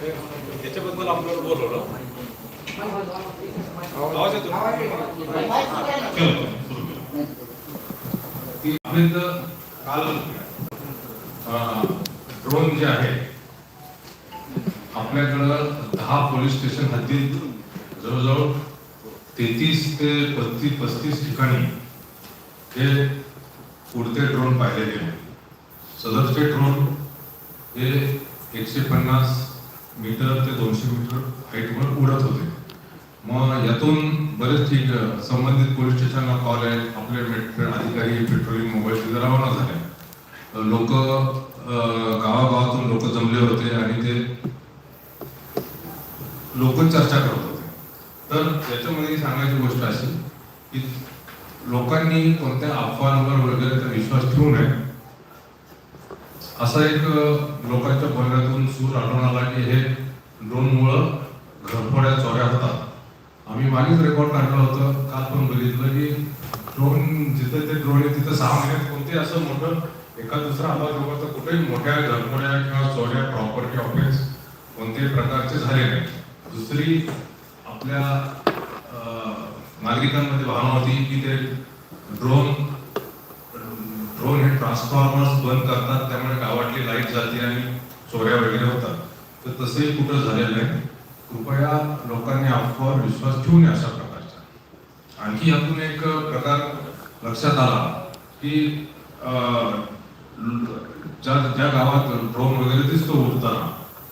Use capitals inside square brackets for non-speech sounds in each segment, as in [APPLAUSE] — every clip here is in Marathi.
त्याच्याबद्दल आपल्याला बोलवलं. आवाज येतो तर काल ड्रोन जे आहे आपल्याकडं दहा पोलीस स्टेशन हद्दीत जवळजवळ तेहतीस ते पस्तीस पस्तीस ठिकाणी हे उडते ड्रोन पाहिले गेले. सदरचे ड्रोन हे एकशे पन्नास मीटर ते दोनशे मीटर हाईटवर उडत होते. मग यातून बरेच ठीक संबंधित पोलीस स्टेशनला कॉल आहे आपले अधिकारी पेट्रोलिंग मोबाईल रवाना झाले. लोक गावागावातून लोक जमले होते आणि ते लोक चर्चा करत होते. तर याच्यामध्ये सांगायची गोष्ट अशी की लोकांनी कोणत्या अफवांवर वगैरे तर विश्वास ठेवू नये. असा एक लोकांच्या बोलण्यातून सूर आढळून आला की हे ड्रोनमुळं घरफोड्या चोऱ्या होतात. आम्ही मागेच रेकॉर्ड काढलं होतं काल पण बघितलं की ड्रोन जिथं ते ड्रोन आहे तिथं सहा महिन्यात कोणते असं मोठं एका दुसरा आवाज वगैरे तर कुठेही मोठ्या घरफोड्या किंवा चोऱ्या प्रॉपर्टी ऑफेन्स कोणत्याही प्रकारचे झाले नाही. दुसरी आपल्या नागरिकांमध्ये भावना होती की ते ड्रोन ड्रोन हे ट्रान्सफॉर्मर्स बंद करतात त्यामुळे गावातली लाइट जाते आणि चोऱ्या वगैरे होतात. तर तसंही कुठं झालेलं नाही कृपया लोकांनी अफवावर विश्वास ठेवू नये अशा प्रकारचा आणखी यातून एक प्रकार लक्षात आला की ज्या ज्या गावात ड्रोन वगैरे दिसतो उडताना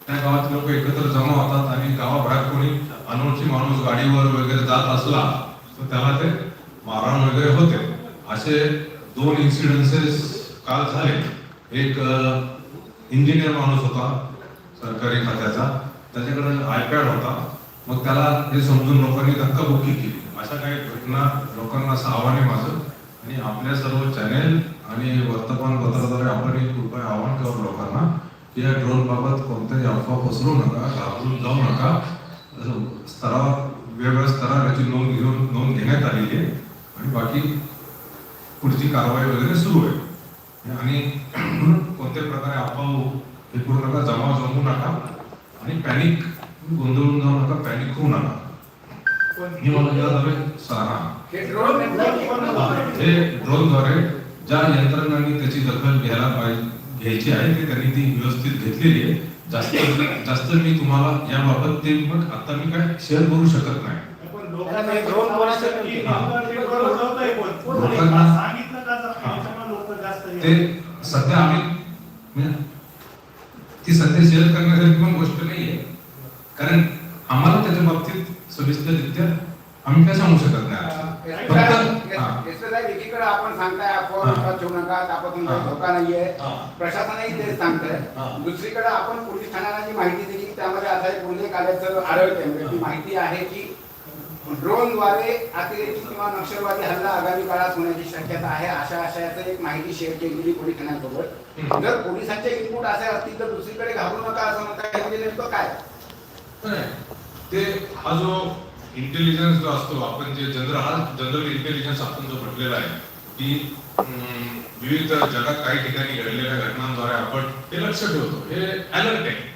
त्या गावात लोक एकत्र जमा होतात आणि गावाबाहेर कोणी अनोळखी माणूस गाडीवर वगैरे जात असला तर त्याला ते मारहाण वगैरे होते. असे दोन इन्सिडन्सेस काल झाले. एक इंजिनियर माणूस होता सरकारी खात्याचा. त्याच्याकडे आयपॅड होता. मग त्याला हे समजून लोकांनी धक्काबुक्की केली. अशा काही घटना लोकांना असं आव्हान आहे माझं. आणि आपल्या सर्व चॅनेल आणि वर्तमानपत्राद्वारे आपण एक कृपया आव्हान करू लोकांना की या ड्रोनबाबत कोणत्याही अफवा पसरू नका घाबरून जाऊ नका. स्तरावर वेगवेगळ्या स्तरावर याची नोंद घेऊन नोंद घेण्यात आलेली आहे. आणि बाकी पुढची कारवाई वगैरे सुरू आहे. आणि म्हणून कोणत्याही प्रकारे अफवा हे करू नका जमा जमवू नका आणि पॅनिक गोंधळून जाऊ नका पॅनिक होऊ नका. ही मला सारा. हे ड्रोनद्वारे ज्या यंत्रणांनी त्याची दखल घ्यायला पाहिजे घ्यायची आहे ते त्यांनी ती व्यवस्थित घेतलेली आहे. जास्त जास्त मी तुम्हाला याबाबत ते मग आता मी काय शेअर करू शकत नाही. लोकांनी ते सध्या आम्ही म्हणजे ती सध्या शेअर करण्यासारखी पण गोष्ट नाहीये कारण आम्हाला त्याच्या बाबतीत सविस्तररित्या आम्ही काय सांगू शकत नाही. एकीकडे आपण सांगताय आपण ठेवू नका आपण. धोका नाहीये हा. प्रशासनही तेच सांगतंय. दुसरीकडे आपण पोलीस ठाण्याला जी माहिती दिली त्यामध्ये असा एक उल्लेख आल्याचं आढळतंय म्हणजे माहिती आहे की ड्रोनद्वारे अतिरेकी किंवा नक्षलवादी हल्ला आगामी काळात होण्याची शक्यता आहे अशा आशयाचं एक माहिती शेअर केलेली पोलीस ठाण्यासोबत. जर पोलिसांचे इनपुट असे असतील तर दुसरीकडे घाबरू नका असं म्हणता म्हणजे नेमकं काय. ते हा जो इंटेलिजन्स जो असतो आपण जे जनरल हा जनरल इंटेलिजन्स आपण जो म्हटलेला आहे की विविध जगात काही ठिकाणी घडलेल्या घटनांद्वारे आपण हे लक्ष ठेवतो हे अलर्ट आहे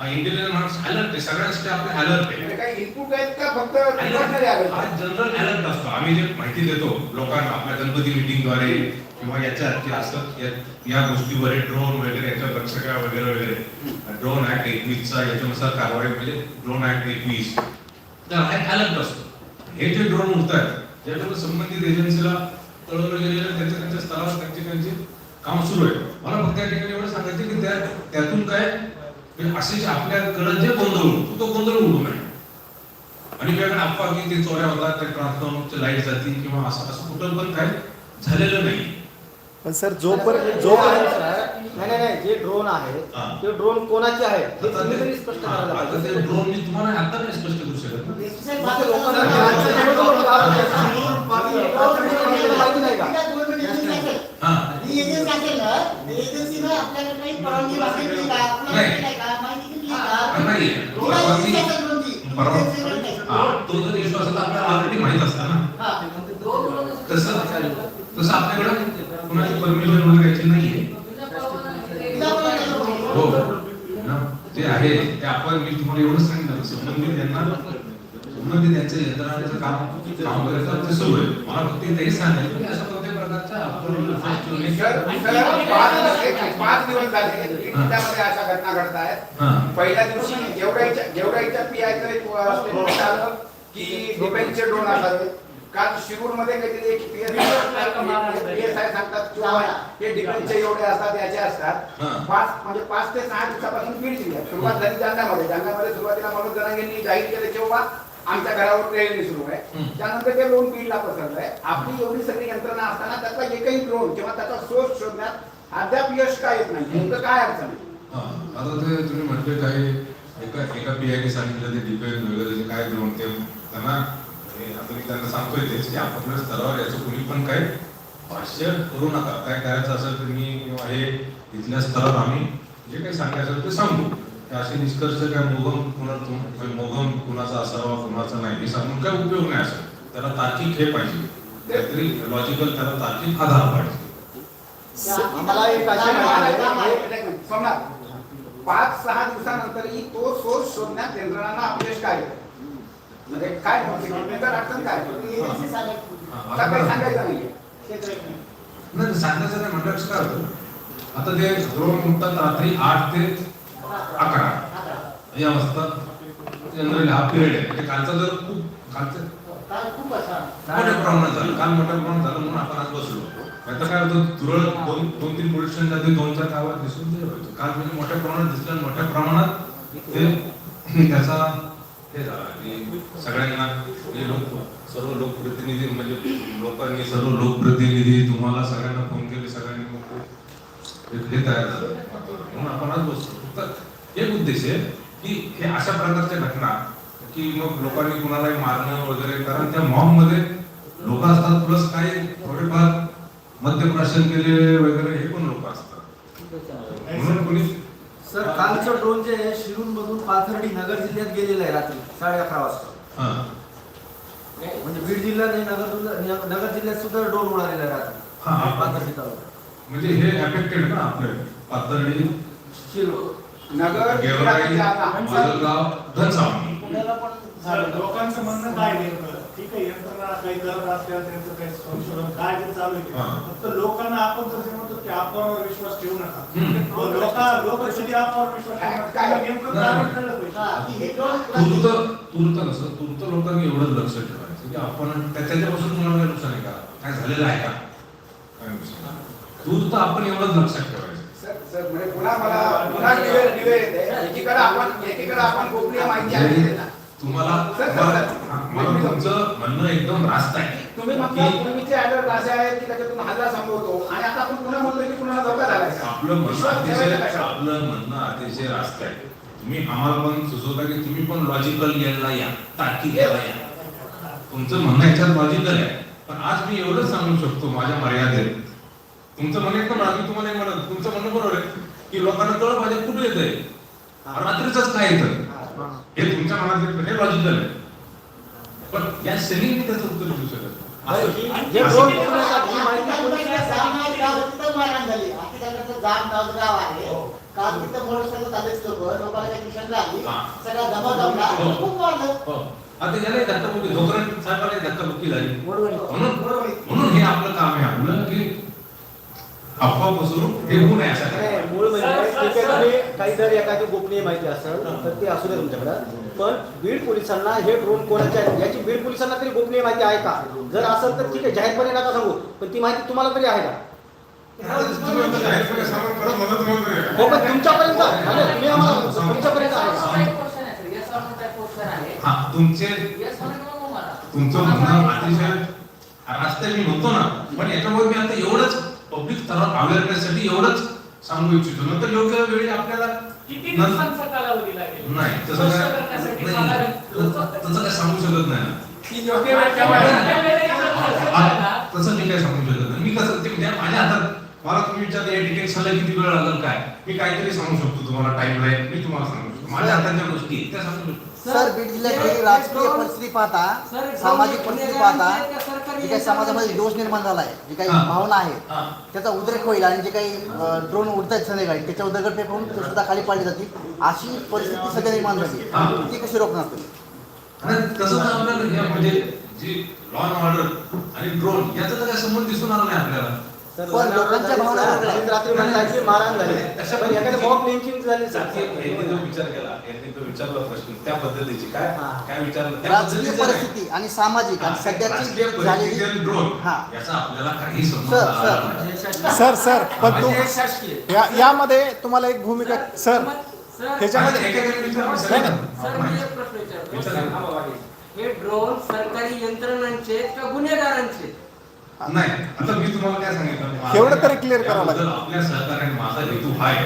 इंटेलिजन्स माणूस अलर्ट आहे. सगळ्यांसाठी आपले अलर्ट आहे. काही इनपुट आहेत का? फक्त विचारणारे आहेत? जनरल अलर्ट असतो. आम्ही जे माहिती देतो लोकांना आपल्या गणपती मिटिंगद्वारे किंवा याच्या की असं या- गोष्टीवर ड्रोन वगैरे याच्यावर लक्ष द्या वगैरे वगैरे. ड्रोन ऍक्ट एकवीसचा याच्यानुसार कारवाई म्हणजे ड्रोन ऍक्ट एकवीस. तर हा अलर्ट असतो. हे जे ड्रोन उडत आहेत ज्याच्यावर संबंधित एजन्सीला कळवलं गेलेलं त्यांच्या त्यांच्या स्तरावर त्यांचे त्यांचे काम सुरू आहे मला फक्त या ठिकाणी एवढं सांगायचं की त्या त्यातून काय म्हणजे असे जे आपल्याकडे जे गोंधळ उडतो तो गोंधळ उडू नये आणि वेगळ्या अफवा की ते चोऱ्या होतात ते ट्रान्सफॉर्मरचे लाइट जातील किंवा असं असं कुठं पण काय झालेलं नाही पण सर जोपर्यंत जोपर्यंत नाही नाही नाही जे ड्रोन आहे हा. ते ड्रोन कोणाचे आहेत हे आता तुम्ही ते- तरी स्पष्ट हा, करायला आता ते पाहिजे ड्रोन मी तुम्हाला आता नाही स्पष्ट करू शकत ना. मग ते लोकांना माहिती नाही का? हा नाही परवा हा तो जर विश्वासाचा आपल्याला ऑलरेडी माहीत असता ना. तसं तसं आपल्याकडे कुणाची परमिशन वगैरे याची नाहीये. हो. ना? जे आहे. ते आपण मी तुम्हाला एवढंच सांगितलं. संबंधित यांना संबंधित यांचं यंत्रणाचं काम काम करतात ते सुरू आहे मला फक्त इथे हेच सांगायचं. पाच दिवस झाले. त्यामध्ये अशा घटना घडत आहेत. पहिल्या दिवशी जेवढ्याच्या एक आलं की डिफेन्सचे ड्रोन असावे काल शिरूरमध्ये काहीतरी एक पीएसआय सांगतात किंवा हे डिफेन्सचे एवढे असतात याचे. असतात. पाच म्हणजे पाच ते सहा दिवसापासून बीड जिल्ह्यात सुरुवात झाली जालन्यामध्ये जालन्यामध्ये सुरुवातीला मनोज जरांगेंनी जाहीर केलं तेव्हा आमच्या घरावर ट्रेनिंग सुरू आहे. त्यानंतर ते लोन बीडला पसरलं आहे. आपली एवढी सगळी यंत्रणा असताना त्याचा एकही ड्रोन किंवा त्याचा सोर्स शोधण्यात अद्याप यश का येत नाही. नेमकं काय अडचण आहे? हा, आता ते तुम्ही म्हटले काही एका एका पीआयने सांगितलं ते डिफेन्स वगैरे काय घेऊन ते त्यांना आता मी त्यांना सांगतोय तेच की आपल्या स्तरावर याचं कुणी पण काही भाष्य करू नका. काय करायचं असेल किंवा हे इथल्या स्तरावर आम्ही जे काही सांगायचं ते सांगू. असे निष्कर्ष काय मोगम कुणा मोगम कुणाचा असावा कुणाचा नाही हे सांगून काय उपयोग नाही असेल त्याला तार्किक हे पाहिजे. काहीतरी लॉजिकल त्याला तार्किक आधार पाहिजे. आम्हाला एक अशी माहिती आहे. एक मिनिट, सोमनाथ. पाच सहा दिवसानंतरही तो सोर्स शोधण्यात यंत्रणांना अपयश काय? म्हणजे काय अडचण काय? हा, सांगायचं नाही. ते सांगायचं नाही म्हटलं काय होतं? आता ते ड्रोन उठतात रात्री आठ ते अकरा. या वाजता जनरली हा पिरियड आहे. म्हणजे कालचा जर खूप कालचं मोठ्या प्रमाणात झालं. काल मोठ्या प्रमाणात झालं म्हणून आपण आज बसलो. आता काय होतं तुरळक दोन दोन तीन पोलीस स्टेशन जाते दोन चार गावात दिसून ते व्हायचं काल म्हणजे मोठ्या प्रमाणात दिसलं आणि मोठ्या प्रमाणात ते [CLEARS THROAT] त्याचा हे झाला. की सगळ्यांना हे लोक सर्व लोकप्रतिनिधी म्हणजे लोकांनी सर्व लोकप्रतिनिधी तुम्हाला सगळ्यांना फोन केले सगळ्यांनी मग हे तयार झालं. म्हणून आपण आज बसतो फक्त एक उद्देश आहे की हे अशा प्रकारच्या घटना की मग लोकांनी कुणालाही मारणं वगैरे कारण त्या मॉबमध्ये लोक असतात प्लस काही थोडेफार मद्यप्राशन केलेले वगैरे हे पण लोक असतात. म्हणून कोणी सर कालचं ड्रोन जे आहे शिरूर मधून पाथर्डी नगर जिल्ह्यात गेलेलं आहे रात्री साडे अकरा वाजता. हा. म्हणजे बीड जिल्ह्यात नगर नगर जिल्ह्यात सुद्धा ड्रोन उडालेला आहे रात्री. पाथर्डी तालुक्यात म्हणजे हे अफेक्टेड ना आपले शिरूर. नगर गेवराई लोकांचं म्हणणं काय नेमकं? ठीक आहे यंत्रणा काही करत असल्यावर त्यांचं काही संशोधन काय ते चालू आहे. फक्त लोकांना आपण जसे म्हणतो की विश्वास ठेवू नका. लोक लोक कधी आपल्यावर विश्वास नेमकं. कारण कळलं पाहिजे तूर्त कसं तूर्त लोकांनी एवढंच लक्ष ठेवायचं की आपण त्या- त्याच्यापासून तुम्हाला काही नुकसान आहे का? काय झालेलं आहे का? काय नुकसान आहे? तूर्त आपण एवढंच लक्षात ठेवायचं. सर म्हणजे पुन्हा मला पुन्हा येते एकीकडे आपण एकीकडे आपण गोपनीय माहिती आहे. तुम्हाला सर, सर, मला सर. मला तुमचं म्हणणं एकदम रास्त आहे. तुम्ही म्हटलं की पूर्वीचे अलर्ट असे आहेत की त्याच्यातून हल्ला संभवतो आणि आता आपण पुन्हा म्हणतोय की पुन्हा धोका आपलं म्हणणं अतिशय? आपलं म्हणणं अतिशय रास्त आहे. तुम्ही आम्हाला पण सुचवता की तुम्ही पण लॉजिकल यायला या तार्किक यायला या. तुमचं म्हणणं याच्यात लॉजिकल आहे. पण आज मी एवढंच सांगू शकतो माझ्या मर्यादेत. तुमचं म्हणणं एकदम मी तुम्हाला म्हणत तुमचं म्हणणं बरोबर आहे की लोकांना कळलं पाहिजे कुठे येतंय रात्रीच काय येतं? हे. तुमच्या मनात येतं, हे लॉजिकल आहे. पण या सेलिंग त्याचं उत्तर देऊ शकत ही- ही माहिती कोणी काल तिथं मोटरसायकल चालत लोक लोकांना काही ट्युशनला आली. सगळा जमा जमला. खूप हो. आता याला धक्काबुक्की धोकरण साहेबाला धक्काबुक्की झाली. म्हणून हे आपलं काम आहे आपलं की अफवा पसरून हे होऊ नये नाही, मूळ म्हणजे ठीक आहे तुम्ही काही जर एखादी गोपनीय माहिती असेल तर ते असू दे तुमच्याकडे. पण बीड पोलिसांना हे ड्रोन कोणाचे आहे याची बीड पोलिसांना तरी गोपनीय माहिती आहे का? जर असेल तर ठीक आहे जाहीरपणे नका सांगू पण ती माहिती तुम्हाला तरी आहे का. हो पण तुमच्यापर्यंत आणि तुम्ही आम्हाला तुमच्यापर्यंत आहे? हा तुमचे तुमचं म्हणणं अतिशय रास्ते मी म्हणतो ना पण याच्यामुळे मी आता एवढंच पब्लिक स्तरावर अवेअरनेससाठी एवढंच सांगू इच्छितो. नंतर योग्य वेळी आपल्याला किती नं- दिवसांचा कालावधी लागेल? नाही तसं काय करण्यासाठी नाही, साधारण तसं तसं काय सांगू शकत नाही. ना. की योग्य वेळ केव्हा आहे? आ- तसं मी काय सांगू शकत नाही. मी कसं ते म्हणजे माझ्या हातात मला तुम्ही विचारता या डिटेक्शनला किती वेळ लागेल काय? मी काहीतरी सांगू शकतो तुम्हाला टाइम लाईन मी तुम्हाला सांगू शकतो. माझ्या हाताच्या गोष्टी आहेत, त्या सांगू शकतो. सर बीड जिल्ह्याची राजकीय परिस्थिती पाहता सामाजिक परिस्थिती पाहता जे काही समाजामध्ये दोष निर्माण झाला आहे जी काही हा. भावना आहेत हा. त्याचा उद्रेक होईल आणि जे काही ड्रोन उडतायत संध्याकाळी त्याच्या करून ते सुद्धा खाली पाडली जातील अशी परिस्थिती सध्या निर्माण झाली. ती कशी रोखणार तुम्ही तसं हे म्हणजे जी लॉ अँड ऑर्डर आणि ड्रोन याचा तर काय संबंध दिसून आला नाही आपल्याला सर, पण लोकांच्या भावना वेगळ्या. रात्री म्हणतात की मारहाण झाली पण एखादं मॉब लिंचिंग झाली सर यांनी जो विचार केला यांनी जो विचारला प्रश्न त्या पद्धतीची काय हा. काय विचारलं त्या राजकीय पद्धतीचं नाही. परिस्थिती आणि सामाजिक आणि राजकीय सध्याची परिस्थिती झालेली आणि ड्रोन हा. याचा आपल्याला काही संबंध सर, आला सर. नाही. सर सर पण तू म्हणजे शासकीय या यामध्ये तुम्हाला एक भूमिका सर सर ह्याच्यामध्ये आणि एकेकाने विचारलं, नाही, नाही. सर मी एक प्रश्न विचारतो विचारा. हे ड्रोन सरकारी यंत्रणांचे आहेत का गुन्हेगारांचे आहेत? नाही. आता मी तुम्हाला काय सांगितलं? माझा- एवढं तरी clear करावं लागेल. आपल्या सहकार्याने माझा हेतू हा आहे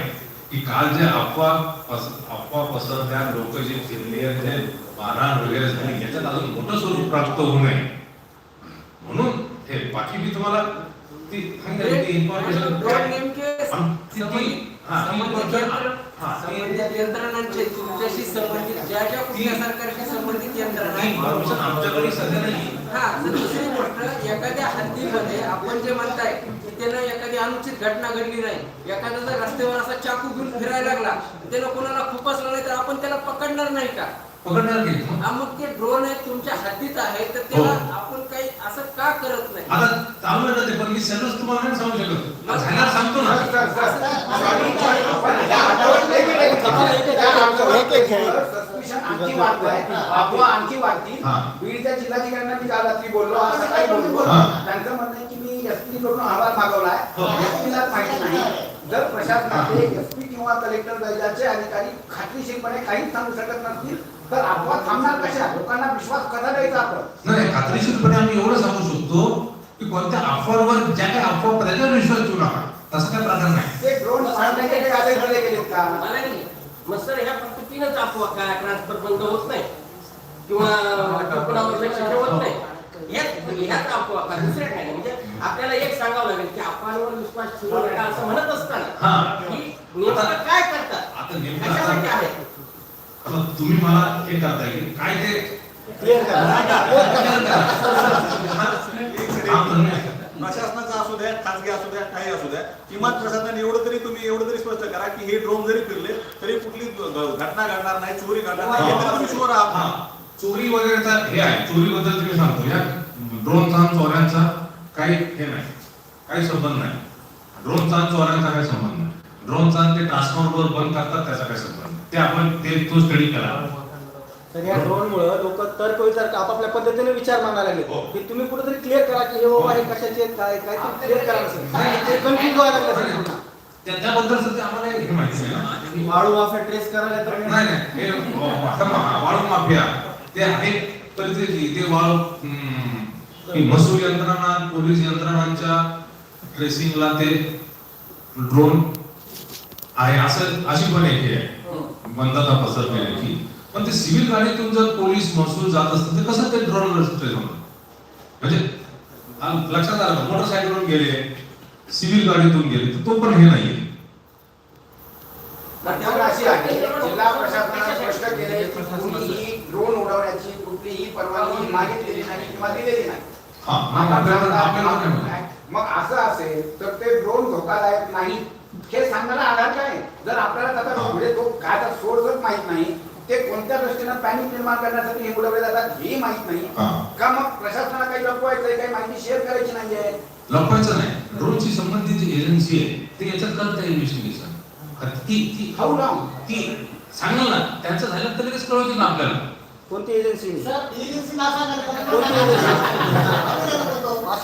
की काल जे अफवा अफवा पसरत्या लोक जे फिरले जे मारहाण वगैरे झाली याच्यात अजून मोठं स्वरूप प्राप्त होऊ नये. म्हणून हे बाकी मी तुम्हाला ती इन्फॉर्मेशन ती- संबंधित यंत्रणांचे तुमच्याशी संबंधित ज्या ज्या कुठल्या सरकारशी संबंधित यंत्रणा आमच्याकडे सध्या नाही. हा दुसरी गोष्ट एखाद्या हद्दीमध्ये आपण जे म्हणताय की त्यानं एखादी अनुचित घटना घडली नाही. एखादा जर रस्त्यावर असा चाकू घेऊन फिरायला लागला त्यानं कोणाला खुपसलं नाही तर आपण त्याला पकडणार नाही का? पकडणार नाही. हा मग ते ड्रोन आहे तुमच्या हद्दीत आहे तर त्याला हो. आपण काही असं का करत नाही? आता चालू आहे ना ते पण मी सगळंच तुम्हाला नाही सांगू शकत. झाल्यावर सांगतो ना. Sir, sir, sir. पण या आठवड्यात एक एक एक- आठवड्यात एक- एक आहे. आणखी. अफवा आणखी वाढतील. हा. बीडच्या जिल्हाधिकाऱ्यांना मी काल रात्री बोललो. आज सकाळी बोललो हा. त्यांचं म्हणणं आहे की मी एसपी कडून अहवाल मागवलाय. हो. एसपीला माहिती नाही. जर प्रशासनाचे एसपी किंवा कलेक्टर दर्जाचे अधिकारी खात्रीशीरपणे काहीच सांगू शकत नसतील तर अफवा थांबणार कशा? लोकांना विश्वास कसा द्यायचा आपण? नाही खात्रीशीरपणे आम्ही एवढं सांगू शकतो की कोणत्या ऑफरवर ज्या काही अफवा विश्वास ठेवू नका. तसा काही प्रकार नाही. ते ड्रोन पाडण्याचे काही आदेश दिले गेलेत का? मला नाही. मग सर ह्या तीनच अफवा काय ट्रान्सफर बंद होत नाही. किंवा कोणावर लक्ष ठेवत नाही. ह्याच ह्याच अफवा का? दुसऱ्या काय? नाही म्हणजे आपल्याला एक सांगावं लागेल की अफवांवर विश्वास ठेवू नका असं म्हणत असताना हा. की नेमकं काय करतात? कशासाठी आहे आता तुम्ही मला हे करताय की काय ते? क्लिअर करा. प्रशासनाचा असू द्या खासगी असू द्या काही असू द्या. किमान प्रशासनाने एवढं तरी तुम्ही एवढं तरी स्पष्ट करा की हे ड्रोन जरी फिरले घटना घडणार नाही चोरी घडणार नाही याच्यात तुम्ही आहात हा. चोरी वगैरेचा हे आहे. चोरी बद्दल तुम्ही सांगतो. या ड्रोनचा आणि चोऱ्यांचा काही हे नाही. काही संबंध नाही. ड्रोनचा आणि चोऱ्यांचा काही संबंध नाही. ड्रोनचा आणि ते ट्रान्सफॉर्मर बंद करतात त्याचा काही संबंध नाही. ते आपण ते तो स्टडी करा. तर या ड्रोन मुळे लोक तर्क वितर्क आपापल्या पद्धतीने विचार मांडायला लागले. हो. की तुम्ही कुठेतरी क्लिअर करा की हे बाबा हे कशाचे आहेत, काय काय क्लिअर करा. असेल कन्फ्युज व्हायला लागलं. पूर्ण. त्या- त्याबद्दल सध्या आम्हाला हे माहिती नाही ना. वाळू माफिया ट्रेस करायला तर नाही नाही. हे आता मा- वाळू माफिया. ते आहे परिस्थिती ते वाळू महसूल यंत्रणा पोलीस यंत्रणांच्या ट्रेसिंगला ते ड्रोन आहे. असं अशी पण एक हे आहे. बंधता पसरलेली पण ते सिव्हिल गाडीतून जर पोलीस महसूल जात असतं तर कसं ते ड्रोन ट्रेस होणार? म्हणजे लक्षात आलं मोटरसायकलवरून गेले. सिव्हिल गाडीतून गेले तर तो पण हे नाहीये मध्यम अशी आहे जिल्हा प्रशासनाने स्पष्ट केले की कुणीही ड्रोन उडवण्याची कुठलीही परवानगी मागितलेली नाही किंवा दिलेली नाही हा मग आपल्याला आपल्याला काय म्हणतात? मग असं असेल तर ते ड्रोन धोकादायक नाही हे सांगण्याला आधार काय? जर आपल्याला त्याचा हा. पुढे तो काय सोर्सच माहीत नाही ते कोणत्या दृष्टीनं पॅनिक निर्माण करण्यासाठी हे उडवले जातात हेही माहीत नाही हा. का मग प्रशासनाला काही लपवायचंय काही माहिती शेअर करायची नाहीये लपवायचं नाही ड्रोनची संबंधित जी एजन्सी आहे ते याच्यात करत आहे इन्व्हेस्टिगेशन ती ती How long? ती सांगाल ना त्यांचं झालं तर लगेच कळवतील ना आपल्याला. कोणती एजन्सी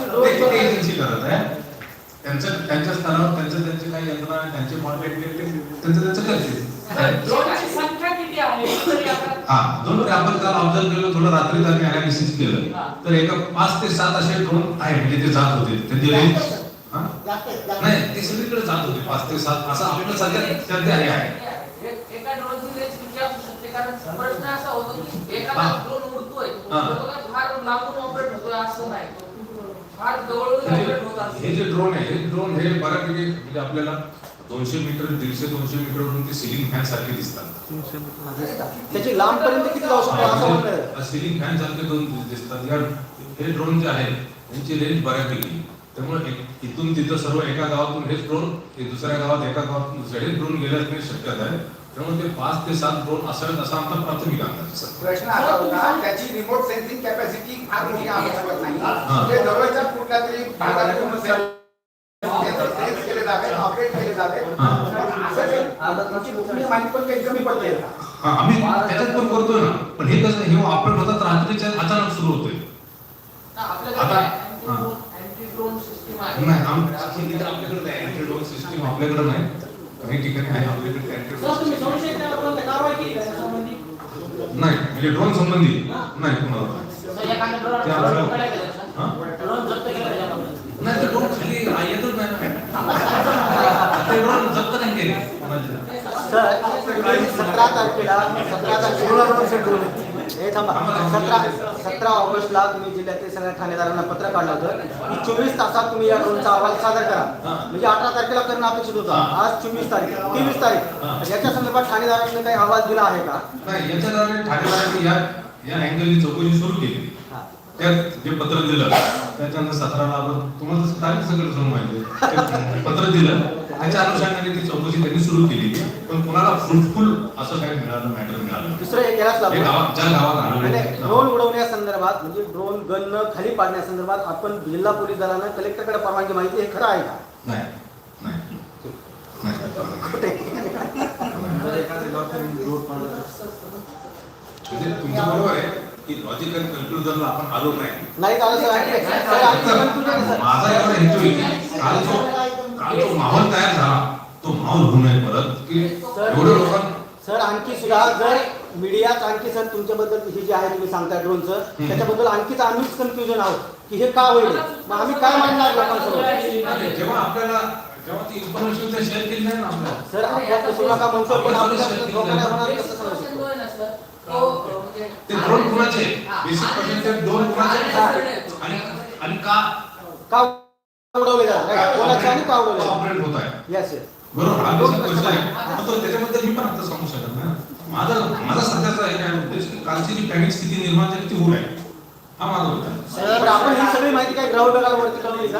कोणती करत आहे. त्यांचं त्यांच्या स्तरावर त्यांचं त्यांचे काही यंत्रणा आहे, त्यांचे कॉन्टॅक्ट त्यांचं त्यांचं करतील. ड्रोनची संख्या किती आहे? हे तरी आपण हा दोन आपण काल ऑब्झर्व केलं थोडं रात्री आम्ही अनालिसिस केलं. तर एका पाच ते सात असे ड्रोन आहे म्हणजे ते जात होते. त्यांची रेंज नाही ते सगळीकडे जात होते पाच ते सात असं आपल्याला सध्या सध्या हे आहे. एक- एका ड्रोनची रेंज किती असू शकते कारण प्रश्न असा होतो की एखादा हा. ड्रोन उडतोय हा. तो काय फार लांबून ऑपरेट होतोय असं नाही. फार जवळून ऑपरेट होत हे असेल जे ड्रोन आहे हे ड्रोन हे बऱ्यापैकी म्हणजे आपल्याला दोनशे मीटर दीडशे दोनशे मीटरवरून ते सिलिंग फॅन सारखे दिसतात. त्याची लांबपर्यंत किती जाऊ शकतो. सिलिंग फॅन सारखे दोन दिसतात. या हे ड्रोन जे आहेत त्यांची रेंज बऱ्यापैकी त्यामुळे इथून तिथं सर्व एका गावातून हेच ड्रोन हे दुसऱ्या गावात एका गावातून दुसऱ्या हे ड्रोन गेल्याची शक्यता आहे त्यामुळे ते पाच ते सात ड्रोन असावेत असा आमचा प्राथमिक अंदाज. प्रश्न असा होता त्याची रिमोट सेन्सिंग कॅपॅसिटी फार मोठी आवश्यक नाही हा. ते जवळच्या कुठल्या तरी भागात सेन्स केले जावे ऑपरेट केले जावे हा. माहिती पण काही कमी पडते का? आम्ही त्याच्यात पण करतोय ना पण हे कसं हे ऑपरेट होतात रात्रीच्या अचानक सुरू होतोय आता हा. अँटी ड्रोन सिस्टीम आहे नाही आपल्याकडे अँटी ड्रोन सिस्टीम आपल्याकडे नाही. काही ठिकाणी आहे आपल्याकडे? नाही म्हणजे ड्रोन संबंधी. नाही कुणाला ते आम्हाला- हा? नाही ते ड्रोन खाली येतच नाही ना. ते ड्रोन जप्त नाही केले. सतरा तारखेला सतरा तारखेला. हे थांबा. सतरा सतरा ऑगस्टला तुम्ही जिल्ह्यातील सगळ्या ठाणेदारांना पत्र काढलं होतं. की चोवीस तासात तुम्ही या ड्रोनचा अहवाल सादर करा. म्हणजे अठरा तारखेला करणं अपेक्षित होतं. आज चोवीस तारीख तेवीस तारीख. तर याच्या संदर्भात ठाणेदारांनी काही अहवाल दिला आहे का? ठाणेदारांनी या या अँगलनी चौकशी सुरू केली. त्यात जे पत्र दिलं त्याच्यानंतर सतराला आपण तुम्हाला तारीख सगळं माहिती [LAUGHS] पत्र दिलं. त्याच्या अनुषंगाने ती चौकशी त्यांनी सुरू केली. पण कुणाला फ्रुटफुल असं काही मिळालं मॅटर मिळालं दुसरं एक यालाच हे लागू गावात ज्या गावात आढळलं ड्रोन उडवण्यासंदर्भात म्हणजे ड्रोन गन खाली पाडण्यासंदर्भात आपण जिल्हा पोलीस दलानं कलेक्टरकडे परवानगी माहिती हे खरं आहे का? नाही. नाही. म्हणजे तुमचं बरोबर आहे की लॉजिकल कन्क्लुजनला आपण आलो नाही. नाही का सर. आणखी- सर, आणखी conclusion आहे, सर. माझा एवढा हेतू आहे की काल जो काल जो माहोल तयार झाला तो माहोल होऊ नये परत. की एवढ्या लोकांना सर आणखी सुद्धा जर मीडियात आणखी सर तुमच्याबद्दल हे जे आहे तुम्ही सांगताय ड्रोनचं त्याच्याबद्दल आणखीच आम्हीच कन्फ्युजन आहोत की हे का होईल? मग आम्ही काय मांडणार लोकांसमोर? जेव्हा आपल्याला जेव्हा ती इन्फॉर्मेशन ते शेअर केली नाही ना आपल्याला. सर आपल्या करू नका म्हणतो पण आपल्या लोकांना होणार कसं सांगू. शकतो? ते ड्रोन कुणाचे? बेसिक क्वेश्चन ते ड्रोन कुणाचे? आणि आणि का? का उडवले जातात कोणाचे आणि का उडवले ऑपरेट होत आहे? येस येस बरोबर हा आहे. पण तो त्याच्याबद्दल मी पण आता सांगू शकत नाही. माझा माझा सध्याचा आहे काय उद्देश की कालची जी पॅनिक स्थिती निर्माण झाली ती होऊ नये. हा माझा होता सर आपण ही सगळी माहिती काय ग्राउंड लेवलवरती कळवली का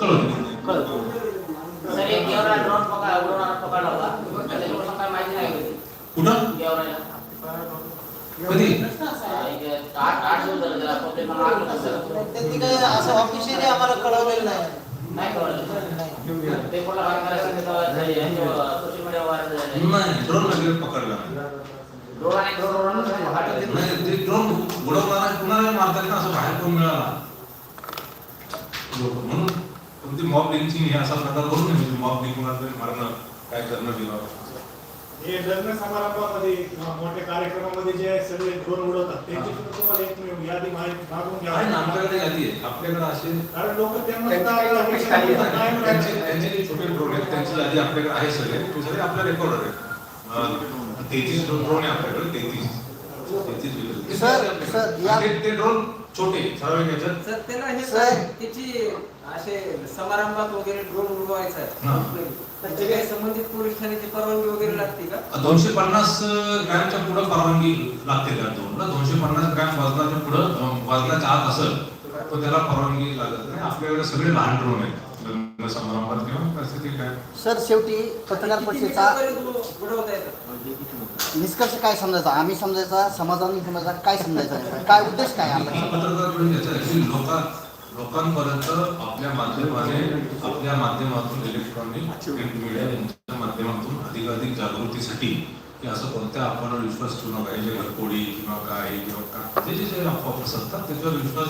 कळवली कळवली सर एक गेवरा ड्रोन पकडा उडवणारा पकडला होता. त्याच्याकडून काय माहिती नाही होती. कुठं? गेवराला कधी? एक आठ आठ दिवस झाले त्याला. प्रॉब्लेम मला आला होता सर. त्यांनी काही असं ऑफिशियली आम्हाला कळवलेलं नाही. नाही कळलं. नाही ड्रोन पकडला नाही ड्रोन कुणाला मारतात ना असं बाहेर कोण मिळाला म्हणून तुमची मॉब लिंचिंग हे असा प्रकार करू नये मॉब लिंक मारणं काय करणं बिरणं हे लग्न समारंभामध्ये किंवा मोठ्या कार्यक्रमामध्ये जे सगळे ड्रोन उडवतात त्यांची सुद्धा तुम्हाला एक यादी माहिती मागून आहे ना आमच्याकडे घ्या यादी आहे. आपल्याकडे असे कारण लोक त्यांना त्यांची आहे. जे छोटे ड्रोन आहेत. त्यांची यादी आपल्याकडे आहे सगळे. ते सगळे आपल्या रेकॉर्डर आहेत. तेहतीस ड्रोन आहे आपल्याकडे. तेहतीस. तेहतीस सर, सर, या- ते ड्रोन छोटे ठराविक याच्यात. सर त्याला हे सर. काय त्याची असे समारंभात वगैरे ड्रोन उडवायचा हा. आहे त्याची काही संबंधित पोलीस ठाण्याची परवानगी वगैरे लागते का? दोनशे पन्नास ग्रॅमच्या पुढे परवानगी लागते त्या ड्रोनला दोनशे पन्नास ग्रॅम वजनाच्या पुढे वजनाच्या आत असेल तर त्याला परवानगी लागत नाही. आपल्याकडे सगळे लहान ड्रोन आहेत. लग्न समारंभात किंवा परिस्थिती काय? सर शेवटी पत्रकार परिषदेचा निष्कर्ष काय समजायचा? आम्ही समजायचा समाजाने समजायचा काय समजायचा? काय उद्देश काय आपला? पत्रकार परिषद याचा actually लोकां लोकांपर्यंत आपल्या माध्यमाने आपल्या माध्यमातून इलेक्ट्रॉनिक प्रिंट मीडिया यांच्या माध्यमातून अधिकाधिक जागृतीसाठी की असं कोणत्या आपण विश्वास ठेवू नका. जे घरकोडी किंवा काय किंवा काय जे जे जे अफवा पसरतात त्याच्यावर विश्वास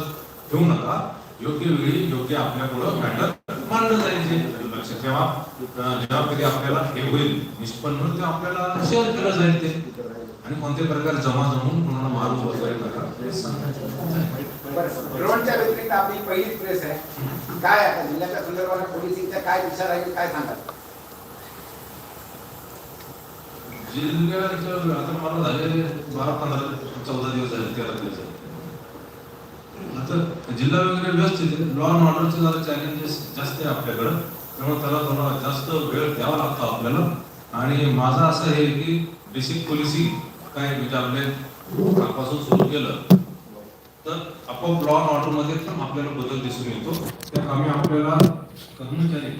ठेवू नका. योग्य वेळी योग्य आपल्यापुढं मॅटर मांडलं जाईल जे लक्षात जेव्हा जेव्हा कधी आपल्याला हे होईल निष्पन्न ते आपल्याला शेअर केलं जाईल ते. आणि कोणत्या प्रकार जमा जमून कोणाला मारून वगैरे नका. हे ड्रोनच्या व्यतिरिक्त आपली पहिलीच प्रेस आहे. काय आता जिल्ह्याच्या संदर्भात पोलिसिंगच्या काय विचार आहे काय सांगाल जिल्ह्याचं आता मला झाले बारा पंधरा चौदा दिवस झाले तेरा दिवस झाले आता जिल्हा वगैरे व्यवस्थित आहे. लॉ अँड ऑर्डरचे जरा चॅलेंजेस जास्त आहे आपल्याकडं. त्यामुळे त्याला थोडा जास्त वेळ द्यावा लागतो आपल्याला. आणि माझं असं आहे की बेसिक पॉलिसी काय विचारले कालपासून सुरू केलं तर आपोआप लॉ अँड ऑर्डरमध्ये पण आपल्याला बदल दिसून येतो. तर आम्ही आपल्याला कर्मचारी